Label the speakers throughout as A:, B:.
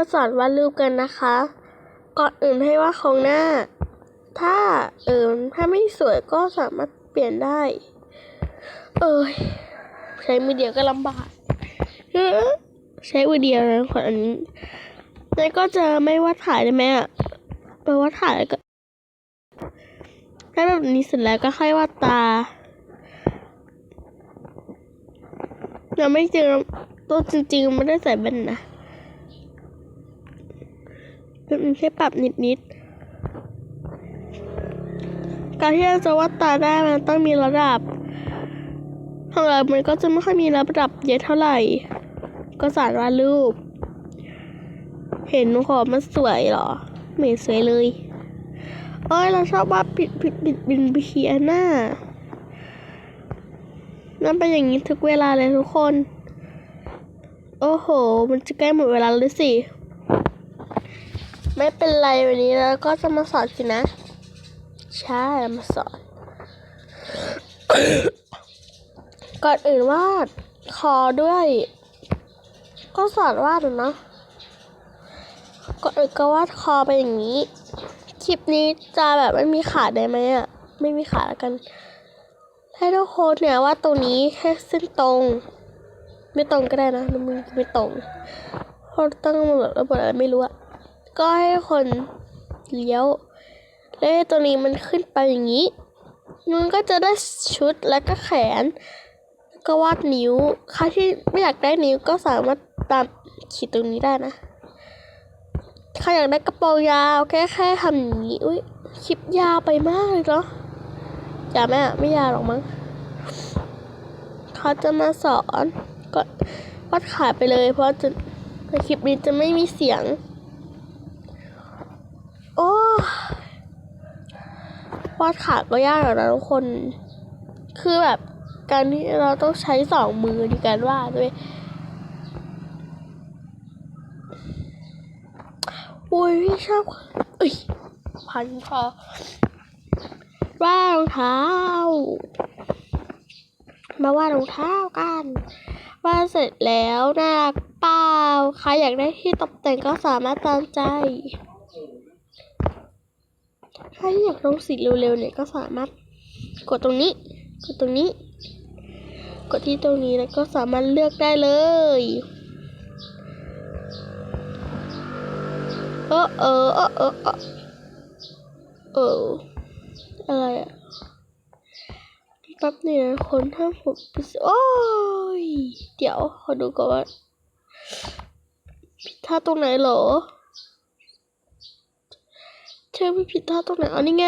A: มาสอนวาดรูปกันนะคะ ก่อนอื่นให้วาดโครงหน้า ถ้าเออถ้าไม่สวยก็สามารถเปลี่ยนได้ เอยใช้มือเดียวก็ลำบากใช้มือเดียวนะคนอันนี้แล้วก็จะไม่วาดถ่ายได้ไหมอะไปวาดถ่ายก็ได้แบบนี้เสร็จแล้วก็ค่อยวาดตายังไม่เจอตัวจริงๆไม่ได้ใส่แว่นนะ แค่ปรับนิดๆการที่เราจะวาดตาได้มันต้องมีระดับของเรามันก็จะไม่ค่อยมีระดับเยอะเท่าไหร่ ก็สารวาดรูป เห็นขอมันสวยเหรอ ไม่สวยเลย เอ้ยเราชอบวาดปิดปิดปิดบินบิเคียหน้านั่นเป็นอย่างนี้ทุกเวลาเลยทุกคน โอ้โห มันจะใกล้หมดเวลาแล้วสิ ไม่เป็นไรวันนี้เราก็จะมาสอนสินะ ใช่มาสอน ก่อนอื่นวาดคอด้วย ก็สอนวาดเนาะก่อนอื่นก็วาดคอไปอย่างนี้ คลิปนี้จะแบบไม่มีขาได้ไหมอะไม่มีขาแล้วกัน ให้ทุกคนเนี่ยวาดตรงนี้แค่เส้นตรง ไม่ตรงก็ได้นะมือไม่ตรงเพราะตั้งมาแบบระเบิดอะไรไม่รู้อะ ก็ให้คนเลี้ยวแล้วตัวนี้มันขึ้นไปอย่างนี้ มันก็จะได้ชุดแล้วก็แขนแล้วก็วาดนิ้ว ใครที่ไม่อยากได้นิ้วก็สามารถตามขีดตรงนี้ได้นะ ใครอยากได้กระโปรงยาวแค่แค่ทำอย่างนี้ อุ้ยคลิปยาวไปมากเลยเนาะอย่าแม่ะไม่ยาวหรอกมั้งเขาจะมาสอนก็วาดขาไปเลย เพราะจะในคลิปนี้จะไม่มีเสียง โอ้วาดขาก็ยากแล้วนะทุกคน คือแบบการที่เราต้องใช้สองมือในการวาดด้วยโอ้ยพี่ชอบเอ้ยพันคอวาดรองเท้า มาวาดรองเท้ากันวาดเสร็จแล้วน่ารักเปล่าใครอยากได้ที่ตกแต่งก็สามารถตามใจ ถ้าอยากลงสีเร็วๆเนี่ยก็สามารถกดตรงนี้ กดตรงนี้ กดที่ตรงนี้แล้วก็สามารถเลือกได้เลยเออเออเออเออเอออออะไรอะแป๊บนึงนะคนถ้าผมปโอ้ยเดี๋ยวขอดูก่อนว่าผิดท่าตรงไหนเหรอ เชื่อไม่ผิดท่าตรงไหนเอานี่ไง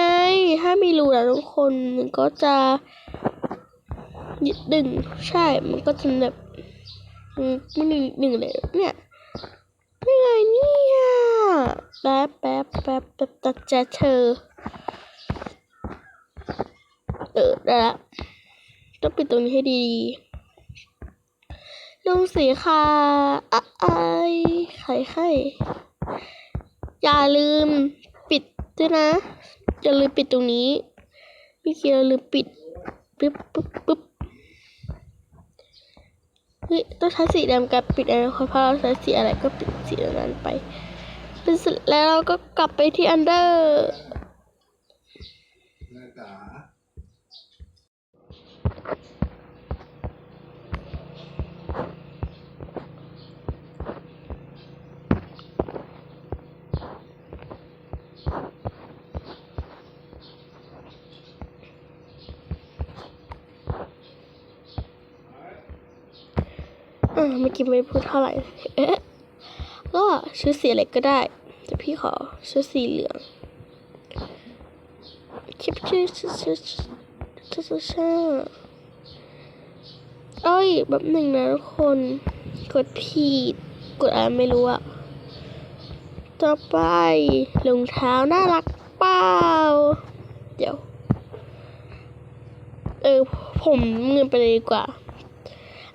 A: ถ้ามีรูนะทุกคนมันก็จะนิดหนึ่งใช่ มันก็จะแบบมันหนึ่งหนึ่งเลยเนี่ยนี่ไงเนี่ยแป๊บแป๊บแป๊บแป๊บตัดใจเธอ เออได้ละต้องปิดตรงนี้ให้ดีลงสีค่ะอะไอไข่ไข่อย่าลืม ด้วยนะอย่าลืมปิดตรงนี้พี่เคียวลืมปิดปึ๊บปึ๊บปึ๊บเฮ้ยต้องใช้สีดำกับปิดอะไรเพราะเราใช้สีอะไรก็ปิดสีนั้นไปเป็นเสร็จแล้วเราก็กลับไปที่อันเดอร์ เมื่อกี้ไม่พูดเท่าไหร่เอ๊ะก็ชุดสีอะไรก็ได้ แต่พี่ขอชุดสีเหลืองคลิปชื่อชื่อชื่อชื่อชื่อชื่อเอ้ยแบบหนึ่งนะทุกคนกดผิดกดอะไรไม่รู้อะต่อไปรองเท้าน่ารักเปล่าเดี๋ยว เออ ผมเงินไปเลยดีกว่า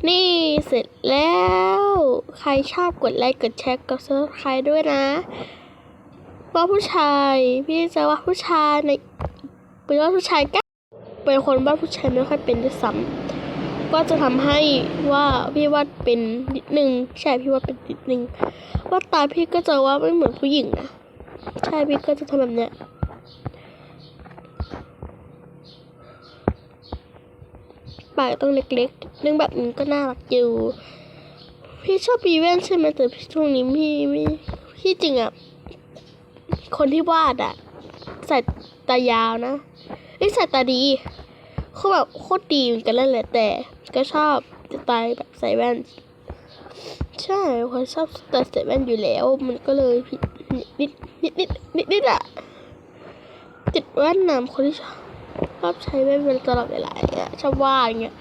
A: นี่เสร็จแล้ว ใครชอบกดไลค์กดแชร์กดซับสไครด้วยนะว่าผู้ชายพี่จะว่าผู้ชายในเป็นว่าผู้ชายก็เป็นคนว่าผู้ชายไม่ค่อยเป็นด้วยซ้ำก็จะทำให้ว่าพี่วาดเป็นนิดนึงใช่พี่วาดเป็นนิดนึงว่าตาพี่ก็จะว่าไม่เหมือนผู้หญิงนะใช่พี่ก็จะทำแบบเนี้ย ปากต้องเล็กๆนึงแบบนี้ก็น่ารักอยู่ พี่ชอบปีแว่นใช่ไหมแต่พี่ช่วงนี้พี่ไม่พี่จริงอะคนที่วาดอะใส่ตายาวนะไอ้ใส่ตาดีเขาแบบโคตรดีเหมือนกันนั่นแหละแต่ ก็ชอบสไตล์แบบใส่แว่น ใช่คนชอบสไตล์ใส่แว่นอยู่แล้ว มันก็เลยผิดนิดนิดนิดนิดนิดอะติดแว่นนำคนที่ชอบ ชอบใช้แว่นเป็นตลอดเวลาอย่างเงี้ยชอบวาดอย่างเงี้ย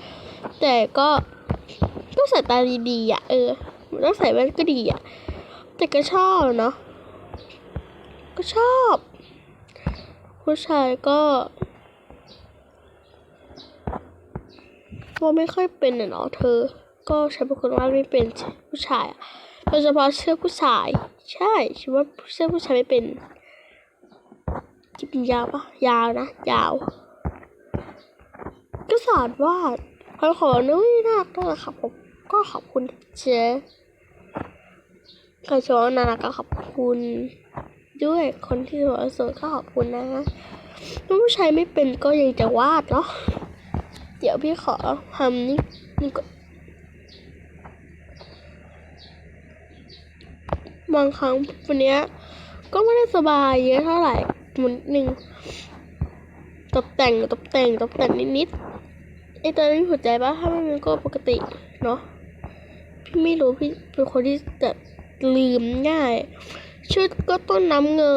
A: แต่ก็ก็ใส่ตาดีๆอะเออต้องใส่แว่นก็ดีอะแต่ก็ชอบเนาะก็ชอบ ผู้ชายก็ว่าไม่ค่อยเป็นเนาะเธอ ก็ใช้เป็นคนว่าไม่เป็นผู้ชายอะโดยเฉพาะเชื่อผู้ชาย ใช่ฉันว่าเชื่อผู้ชายไม่เป็นจิบยาวปะยาวนะ ยาว ก็สอนว่าดพอขอนุ้ยน่ารักน่ารักครับผมก็ขอบคุณเจ๊ใครชอบน่ารักก็ขอบคุณ ด้วยคนที่หัวสวยก็ขอบคุณนะถ้าผู้ชายไม่เป็นก็ยังจะวาดเนาะเดี๋ยวพี่ขอทำนี่นี่ก็บางครั้งวันนี้ก็ไม่ได้สบายเยอะเท่าไหร่มันนิดนึงตกแต่งตกแต่งตกแต่งนิดๆ ไอตอนนี้หัวใจปะถ้าไม่มีก็ปกติเนาะพี่ไม่รู้พี่เป็นคนที่จะลืมง่าย ชุดก็ต้นน้ำเงิน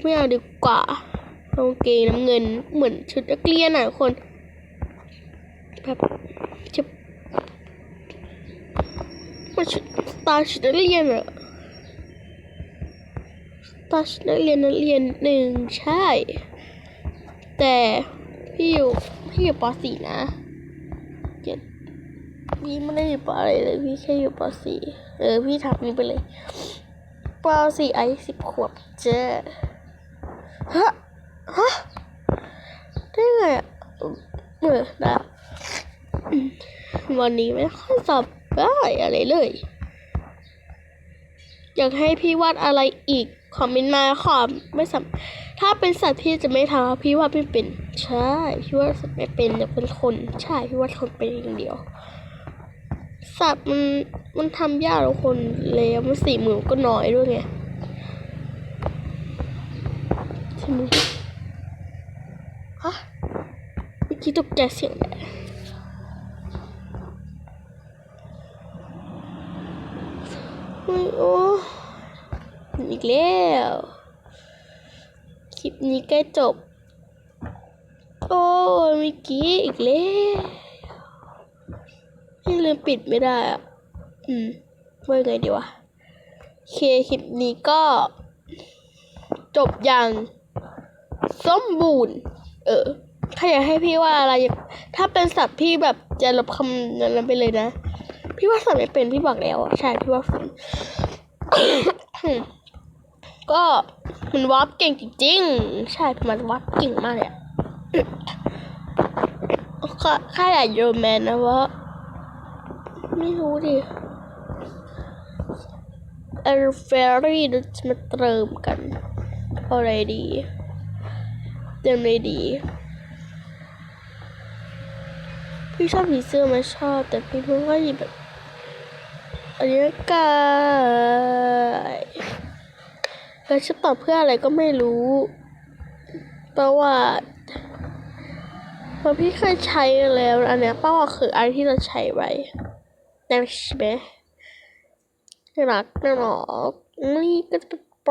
A: ไม่เอาดีกว่ากางเกงน้ำเงินเหมือนชุดนักเรียนอะคนแบบจะมันชุดตาชุดนักเรียนอะตาชุดนักเรียนนักเรียนหนึ่งใช่ แต่พี่อยู่พี่อยู่ป .4 นะ พี่ไม่ได้อยู่ปอะไรเลย พี่แค่อยู่ป .4 เออ พี่ทับนี้ไปเลยป .4 อายุสิบขวบเจ้ฮะฮะได้ไงอะเออนะวันนี้ไม่ค่อยสอบได้อะไรเลย อยากให้พี่วาดอะไรอีกคอมเมนต์มาขอไม่สำถ้าเป็นสัตว์พี่จะไม่ทำพี่ว่าดไม่เป็น ใช่ พี่ว่าสัตว์ไม่เป็นแต่เป็นคน ใช่ พี่ว่าคนเป็นอย่างเดียว สัตว์มันมันทำยากกว่าคนเลยมันสี่หมื่นก็น้อยด้วยไงใช่ไหมฮะเมื่อกี้ตกใจเสียงแหละโอ้ยโอ้อีกแล้ว คลิปนี้ใกล้จบ โอ้ยเมื่อกี้อีกแล้ว ยังลืมปิดไม่ได้อะ อืมว่าไงดีวะเคคลิปนี้ก็ จบอย่างสมบูรณ์ เออใครอยากให้พี่ว่าอะไร ถ้าเป็นสัตว์พี่แบบจะลบคำนั้นไปเลยนะ พี่ว่าสัตว์ไม่เป็นพี่บอกแล้วอะใช่พี่ว่าฝันก็มันวาร์ปเก่งจริงๆ ใช่ มันวาร์ปเก่งมากเลยอะค่าค่าอยากโยนแมนนะว่า ไม่รู้ดิเออเฟรรี่เราจะมาเติมกันอะไรดีเติมอะไรดี พี่ชอบผีเสื้อไหมาชอบ แต่พี่ไม่ค่อยแบบอันนี้กายแล้วจะตอบเพื่ออะไรก็ไม่รู้ประวัติพราะพี่เคยใช้แล้ว อันเนี้ยป้าว่าคืออันที่เราใช้ไว้ นั่นใช่ไหมรักนะหรอกนี่ก็จะไป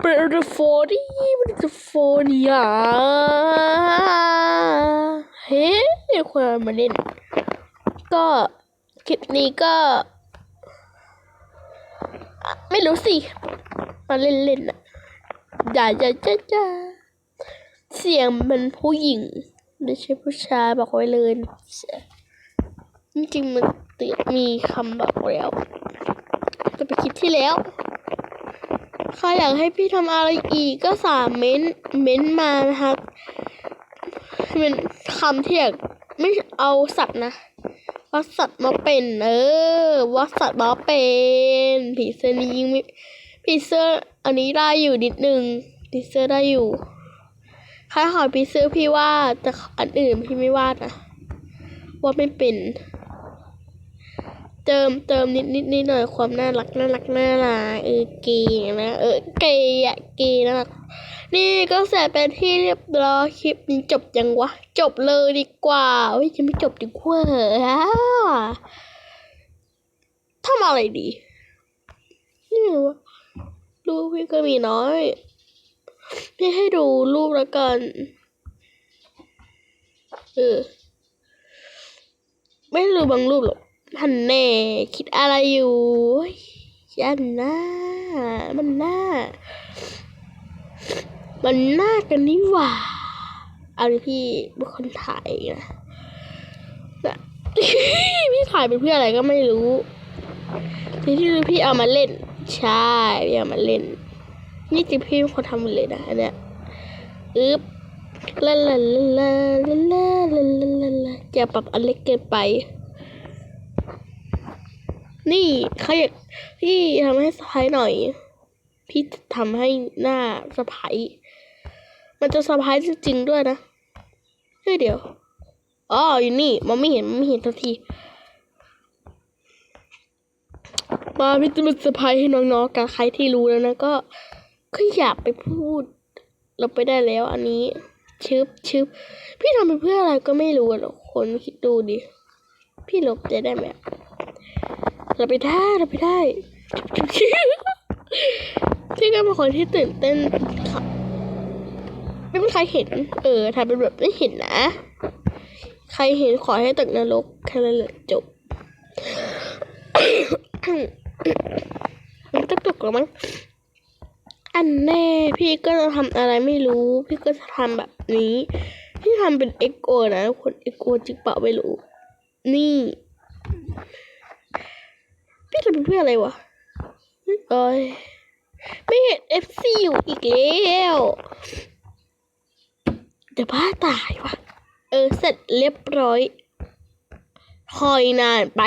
A: เปิดโฟนี่มันจะโฟนี่อะเฮ้ยคนมาเล่น ก็คลิปนี้ก็ ไม่รู้สิ มาเล่นๆน่ะอย่าอย่าจ้าจ้าเสียงมันผู้หญิง ไม่ใช่ผู้ชายบอกไว้เลย จริงๆมัน ติมีคำบอกแล้วจะไปคลิปที่แล้วใครอยากให้พี่ทำอะไรอีกก็สามเม้นเม้นมานะคะเป็นคำที่อยากไม่เอาสัตว์นะวัดสัตว์มาเป็น เออวัดสัตว์มาเป็นผีเสื้อนี้ยิงไม่ผีเสื้ออันนี้ได้อยู่นิดนึงผีเสื้อได้อยู่ใคล้ายหอผีเสื้อพี่วาดแต่อันอื่นพี่ไม่วาดนะว่าไม่เป็น เติมเติมนิดนิดนิดหน่อยความน่ารักน่ารักน่ารักเออเกย์นะเออเกย์อะเกย์น่ารักนี่ก็เสร็จเป็นที่เรียบร้อยคลิปนี้จบยังวะ จบเลยดีกว่าเฮ้ยจะไม่จบดีกว่าทำอะไรดีนี่วะรูปพี่ก็มีน้อยพี่ให้ดูรูปแล้วกันเออไม่รู้บางรูปหรอก หันแน่ คิดอะไรอยู่ยันหน้า มันหน้า มันหน้ากันนี่หว่า เอาดิพี่เป็นคนถ่ายนะนะพี่ถ่ายเป็นเพื่ออะไรก็ไม่รู้ที่ที่พี่เอามาเล่น ใช่พี่เอามาเล่น นี่จริงพี่เป็นคนทำเลยนะอันเนี้ยอึ๊บลาลาลาลาลาลาลาจะปรับอันเล็กเกินไป นี่เขาอยากพี่ทำให้สะพายหน่อย พี่ทำให้หน้าสะพายมันจะสะพายจริงๆด้วยนะเฮ้ยเดี๋ยวอ๋ออยู่นี่มันไม่เห็นมันไม่เห็นทันที มาพี่จะมาเซอร์ไพร์ให้น้องๆกันใครที่รู้แล้วนะก็ก็อย่าไปพูด เราไปได้แล้วอันนี้ชึบชึบพี่ทำไปเพื่ออะไรก็ไม่รู้หรอกคนคิดดูดิ พี่ลบจะได้ไหม เราไปได้เราไปได้พี่ก็เป็นคนที่ตื่นเต้นค่ะไม่มีใครเห็น เออทำเป็นแบบไม่เห็นนะ ใครเห็นขอให้ตกนรกแค่นั้นแหละจบมันต้องตกหรือมั้งอันแน่ พี่ก็จะทำอะไรไม่รู้ พี่ก็จะทำแบบนี้ พี่ทำเป็นเอ็กโอนะคนเอ็กโอจริงเปล่าไม่รู้ นี่ พี่ทำเป็นเพื่ออะไรวะเอ้ยไม่เห็นเอฟซีอยู่อีกแล้วจะบ้าตายวะเออเสร็จเรียบร้อย คอยนานไป